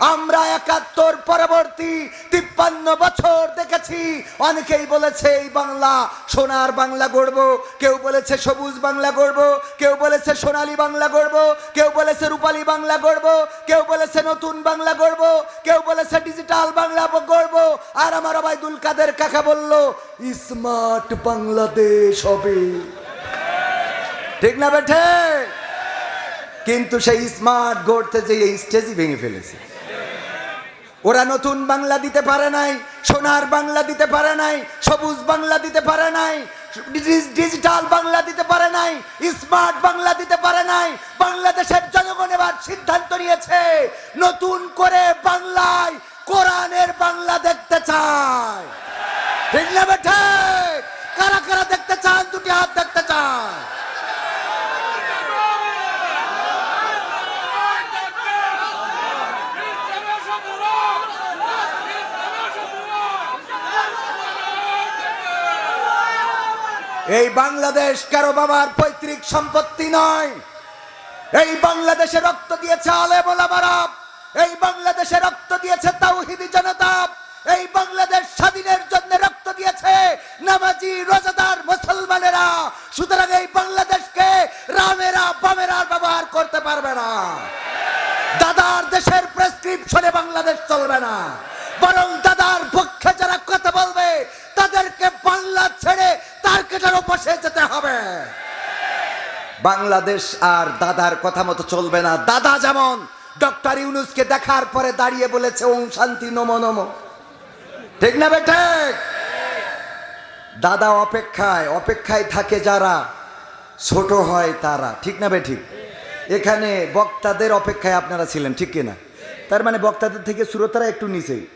আমরা একাত্তর পরবর্তী তিপ্পান্ন বছর দেখেছি। অনেকেই বলেছে এই বাংলা সোনার বাংলা গড়ব, কেউ বলেছে সবুজ বাংলা গড়ব, কেউ বলেছে সোনালী বাংলা গড়ব, কেউ বলেছে রূপালী বাংলা গড়ব, কেউ বলেছে নতুন বাংলা গড়ব, কেউ বলেছে ডিজিটাল বাংলা গড়ব। আর আমার আবাইদুল কাদের কাকা বলল, স্মার্ট বাংলাদেশ হবে। ঠিক না বেঠে? কিন্তু সেই স্মার্ট গড়তে যে এই স্টেজই ভেঙে ফেলেছে। ওরা নতুন বাংলা দিতে পারে নাই, সোনার বাংলা দিতে পারে নাই, সবুজ বাংলা দিতে পারে নাই ডিজিটাল বাংলা দিতে পারে নাই, স্মার্ট বাংলা দিতে পারে নাই, বাংলাদেশের জনগণ এবার সিদ্ধান্ত নিয়েছে, নতুন করে বাংলায় কোরআনের বাংলা দেখতে চায়। ঠিক না বেঠে কারা কারা দেখতে চান দুটি হাত দেখতে চায় এই বাংলাদেশ কারও বাবার পৈতৃক সম্পত্তি নয়। এই বাংলাদেশে রক্ত দিয়েছে আলেমারা এই বাংলাদেশে রক্ত দিয়েছে তাওহিদি জনতা। এই বাংলাদেশ স্বাধীনের জন্য রক্ত দিয়েছে নামাজি, রোজাদার মুসলমানেরা। সুতরাং এই বাংলাদেশকে রামেরা, বামেরা ব্যবহার করতে পারবে না। দাদার দেশের প্রেসক্রিপশনে বাংলাদেশ চলবে না। বরং দাদার পক্ষে যারা কথা বলবে, তাদেরকে বাংলা ছেড়ে কেটারও বসে যেতে হবে। বাংলাদেশ আর দাদার কথা মতো চলবে না। দাদা যেমন ডক্টর ইউনুসকে দেখার পরে দাঁড়িয়ে বলেছে ওং শান্তি, নমো নমো। ঠিক না বেটে দাদা অপেক্ষায় অপেক্ষায় থাকে যারা, ছোট হয় তারা। ঠিক না বে, ঠিক? এখানে বক্তাদের অপেক্ষায় আপনারা ছিলেন, ঠিক কিনা? তার মানে বক্তাদের থেকে শ্রোতারা একটু নিচেই।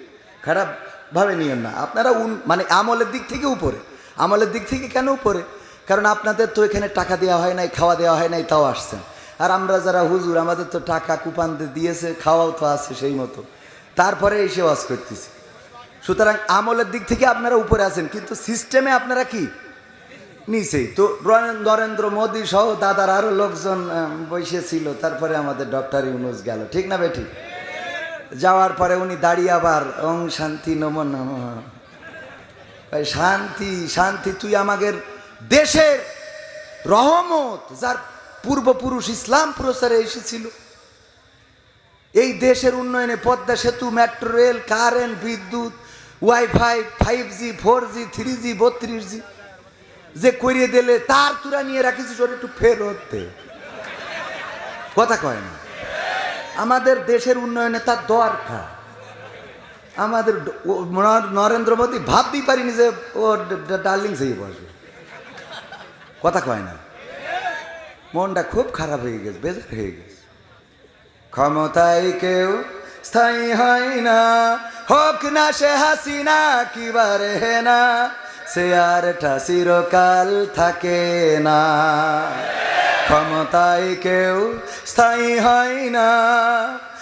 খারাপ ভাবে নিয়েন না। আপনারা মানে আমলের দিক থেকে উপরে। আমলের দিক থেকে কেন উপরে? কারণ আপনাদের তো এখানে টাকা দেওয়া হয় নাই, খাওয়া দেওয়া হয় নাই, তাও আসছেন। আর আমরা যারা হুজুর, আমাদের তো টাকা কুপান দিয়েছে, খাওয়াও তো আছে সেই মতো। তারপরে এসে ওয়াজ করতেছি। সুতরাং আমলের দিক থেকে আপনারা উপরে আছেন, কিন্তু সিস্টেমে আপনারা কি? নিচেই তো নরেন্দ্র মোদী সহ দাদার আরও লোকজন বসেছিল তারপরে আমাদের ডক্টর ইউনুস গেল। ঠিক না বেটি? যাওয়ার পরে উনি দাঁড়িয়ে আবার, ওং শান্তি নম নম। শান্তি শান্তি, তুই আমাদের দেশের রহমত, যার পূর্বপুরুষ ইসলাম প্রচারে এসেছিল। এই দেশের উন্নয়নে পদ্মা সেতু, মেট্রো রেল, কারেন্ট, বিদ্যুৎ, wifi, five G, four G, three G, বত্রিশ জি, যে করিয়ে দিলে তার তুরা নিয়ে রাখিস ওর একটু ফেরত কথা কয় না। আমাদের দেশের উন্নয়নে তার দরকার। আমাদের নরেন্দ্র মোদী ভাবতেই পারিনি যে ও ডার্লিং সেই বসবে কথা কয় না। মনটা খুব খারাপ হয়ে গেছে, বেজার হয়ে গেছে। ক্ষমতায় কেউ স্থায়ী হয় না, হোক না সে হাসি হাসিনা কিবারে না, সে আরটা চিরকাল থাকে না। ক্ষমতায় কেউ স্থায়ী হয় না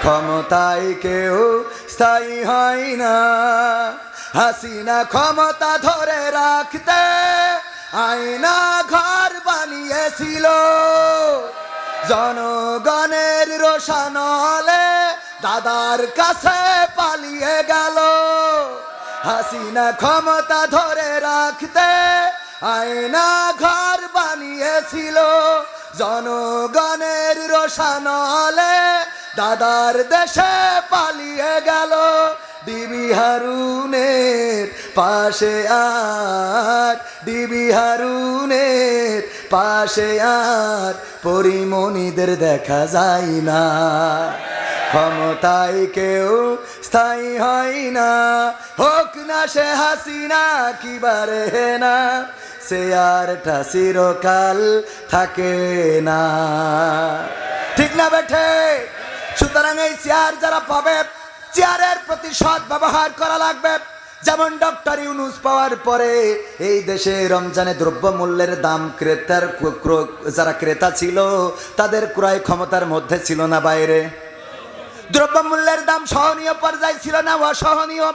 ক্ষমতায় কেউ স্থায়ী হয় না। হাসিনা ক্ষমতা ধরে রাখতে আয়না ঘর বানিয়েছিল। জনগণের রোশানলে দাদার কাছে পালিয়ে গেল। হাসিনা ক্ষমতা ধরে রাখতে আয়না ঘর বানিয়েছিল। জনগণের রোশানলে দাদার দেশে পালিয়ে গেল ডিবি হারুনের পাশে আর, ডিবি হারুনের পাশে আর, পরিমণিদের দেখা যায় না। ক্ষমতায় কেউ স্থায়ী হয় না। হোক না সে হাসিনা কিবারে না, সে আরটা চিরকাল থাকে না। ঠিক না বেঠে? সুতরাং এই চেয়ার যারা পাবে, চেয়ারের প্রতি সৎ ব্যবহার করা লাগবে। যেমন ডক্টর ইউনুস পাওয়ার পরে এই দেশে রমজানে দ্রব্যমূল্যের দাম ক্রেতার ক্র- ক্র- যারা ক্রেতা ছিল, তাদের ক্রয় ক্ষমতার মধ্যে ছিল না বাইরে। দ্রব্যমূল্যের দাম সহনীয় পর্যায়ে ছিল না অসহনীয়।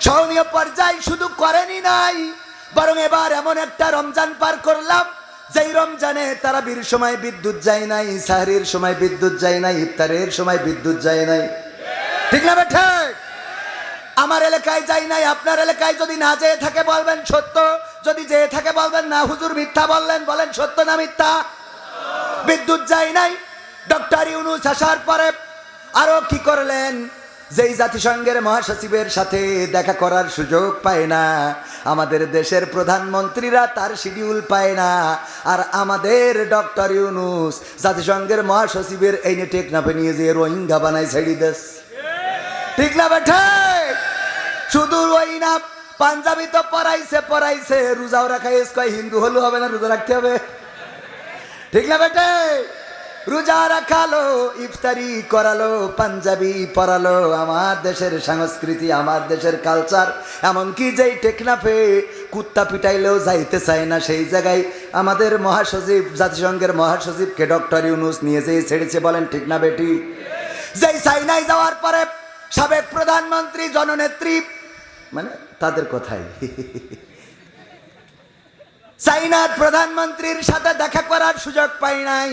সহনীয় পর্যায় শুধু করেনি নাই, বরং এবার এমন একটা রমজান পার করলাম যেই রমজানে তারা বীর সময় বিদ্যুৎ যায় নাই, সাহরির সময় বিদ্যুৎ যায় নাই, ইফতারের সময় বিদ্যুৎ যায় নাই। ঠিক না বেঠে আমার এলাকায় যাই নাই, আপনার এলাকায় যদি না যেয়ে থাকে বলবেন সত্য। যদি যেয়ে থাকে বলবেন না, হুজুর মিথ্যা বললেন, বলেন সত্য না মিথ্যা? বিদ্যুৎ যায় নাই। ডক্টর ইউনুস আসার পরে আরও কি করলেন? যেই জাতিসংঘের মহাসচিবের সাথে দেখা করার সুযোগ পায় না, আমাদের দেশের প্রধানমন্ত্রীরা তার শিডিউল পায় না, আর আমাদের ডক্টর ইউনুস জাতিসংঘের মহাসচিবের এই নিয়ে টেকনাফে নিয়ে যে রোহিঙ্গা বানায় ছেড়ি দেশ। ঠিক না শুধু ওই না, পাঞ্জাবি তো পড়াইছে পড়াইছে রোজাও রাখা এস কয় হিন্দু হলেও হবে না, রোজা রাখতে হবে। ঠিক না বেটে রোজা রাখালো, ইফতারি করালো, পাঞ্জাবি পরালো, আমার দেশের সংস্কৃতি, আমার দেশের কালচার এমনকি যেই টেকনাফে কুত্তা পিটাইলেও যাইতে চায় না, সেই জায়গায় আমাদের মহাসচিব, জাতিসংঘের মহাসচিবকে ডক্টর ইউনুস নিয়ে যেয়ে ছেড়েছে বলেন, ঠিক না বেটি? যেই চাইনায় যাওয়ার পরে সাবেক প্রধানমন্ত্রী, জননেত্রী মানে তাদের কথাই। চাইনার প্রধানমন্ত্রীর সাথে দেখা করার সুযোগ পাই নাই।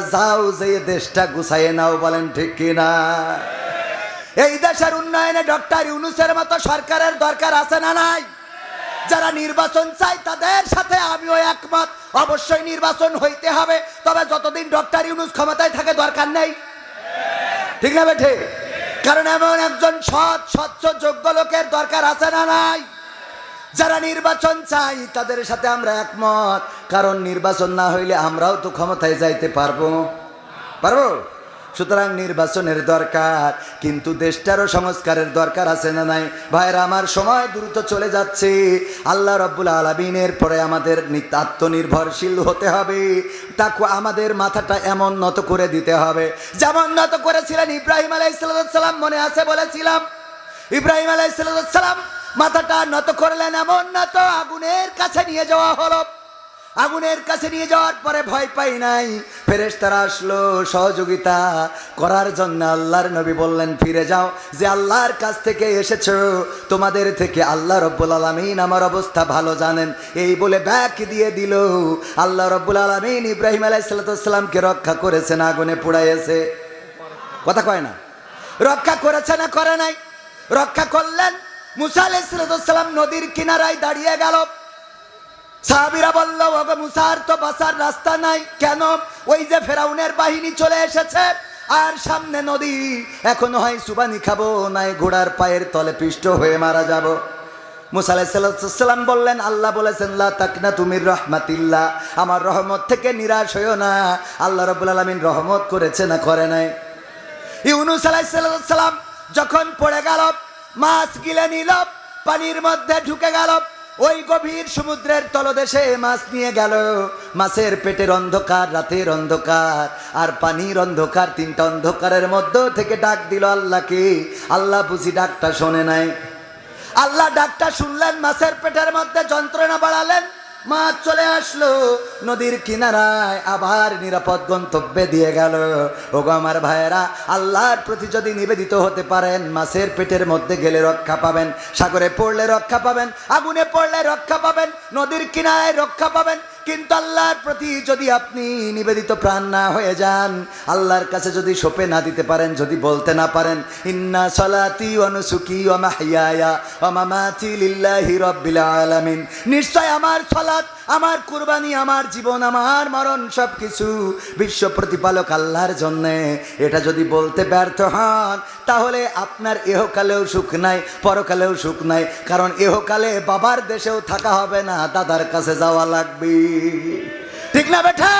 যাও যে দেশটা গুছাইয়ে নাও, বলেন ঠিক কিনা? এই দেশের উন্নয়নে ডক্টর ইউনুসের মতো সরকারের দরকার আছে না নাই? যারা নির্বাচন চায় তাদের সাথে আমিও একমত। অবশ্যই নির্বাচন হইতে হবে, তবে যতদিন ডক্টর ইউনুস ক্ষমতায় থাকে দরকার নেই। ঠিক না বেঠে? কারণ এমন একজন সৎ, স্বচ্ছ, যোগ্য লোকের দরকার আছে না নাই? যারা নির্বাচন চাই তাদের সাথে আমরা একমত। কারণ নির্বাচন না হইলে আমরাও তো ক্ষমতায় যাইতে পারব। পারব? সুতরাং নির্বাচনের দরকার, কিন্তু দেশটারও সংস্কারের দরকার আছে না নাই? ভাইরা আমার সময় দ্রুত চলে যাচ্ছে। আল্লাহ রব্বুল আলমিনের পরে আমাদের আত্মনির্ভরশীল হতে হবে। তাকে আমাদের মাথাটা এমন নত করে দিতে হবে। যেমন নত করেছিলেন ইব্রাহিম আলাইসালাম মনে আছে বলেছিলাম? ইব্রাহিম আলাইসালাম মাথাটা নত করলেন এমন নত, আগুনের কাছে নিয়ে যাওয়া হলো। আগুনের কাছে নিয়ে যাওয়ার পরে ভয় পাই নাই। ফেরেশতারা আসলো সহযোগিতা করার জন্য। আল্লাহর নবী বললেন, ফিরে যাও, যে আল্লাহর কাছ থেকে এসেছ, তোমাদের থেকে আল্লাহ রব্বুল আলমিন আমার অবস্থা ভালো জানেন। এই বলে ব্যাক দিয়ে দিল। আল্লাহ রব্বুল আলমিন ইব্রাহিম আলাইসাল্লামকে রক্ষা করেছেন, আগুনে পুড়াইয়েছে। কথা কয় না? রক্ষা করেছে না করে নাই? রক্ষা করলেন? মুসা আলাইসালাম নদীর কিনারায় দাঁড়িয়ে গেল। সাহাবিরা বলল, ওগো মুসার তো বাসার রাস্তা নাই, কেন? ওই যে ফেরাউনের বাহিনী চলে এসেছে, আর সামনে নদী। এখন হয় সুবানি খাব, নাই ঘোড়ার পায়ের তলে পিষ্ট হয়ে মারা যাব। মুসা আলাইসাল্লাম বললেন, আল্লাহ বলেছেন তাকনা তুমির রহমাতিল্লাহ। আমার রহমত থেকে নিরাশ হইও না, আল্লাহ রবুল আলমিন রহমত করেছে না করে নাই। ইউনুস আলাইসাল্লাম যখন পড়ে গেল, মাছ গিলে নিল, পানির মধ্যে ঢুকে গেল ওই গভীর সমুদ্রের তলদেশে মাছ নিয়ে গেল। মাছের পেটের অন্ধকার, রাতের অন্ধকার, আর পানির অন্ধকার, তিনটা অন্ধকারের মধ্য থেকে ডাক দিল আল্লাহকে। আল্লাহ বুঝি ডাকটা শোনে নাই। আল্লাহ ডাকটা শুনলেন, মাছের পেটের মধ্যে যন্ত্রণা বাড়ালেন। মাছ চলে আসলো। নদীর কিনারায় আবার নিরাপদ গন্তব্যে দিয়ে গেল। ওগো আমার ভাইয়েরা, আল্লাহর প্রতি যদি নিবেদিত হতে পারেন, মাছের পেটের মধ্যে গেলে রক্ষা পাবেন, সাগরে পড়লে রক্ষা পাবেন, আগুনে পড়লে রক্ষা পাবেন, নদীর কিনারায় রক্ষা পাবেন কিন্তু আল্লাহর প্রতি যদি আপনি নিবেদিত প্রাণ না হয়ে যান, আল্লাহর কাছে যদি সোপে না দিতে পারেন, যদি বলতে না পারেন, ইন্না সলাতি অনুসুকি অমাহিয়া অমামাথি লিল্লাহি রব্বিল আলামিন, নিশ্চয় আমার সলাত আমার কুরবানি, আমার জীবন, আমার মরণ সব কিছু বিশ্ব প্রতিপালক আল্লাহর জন্যে। এটা যদি বলতে ব্যর্থ হন, তাহলে আপনার এহকালেও সুখ নাই, পরকালেও সুখ নাই, কারণ এহকালে বাবার দেশেও থাকা হবে না, দাদার কাছে যাওয়া লাগবে। ঠিক না বেঠা?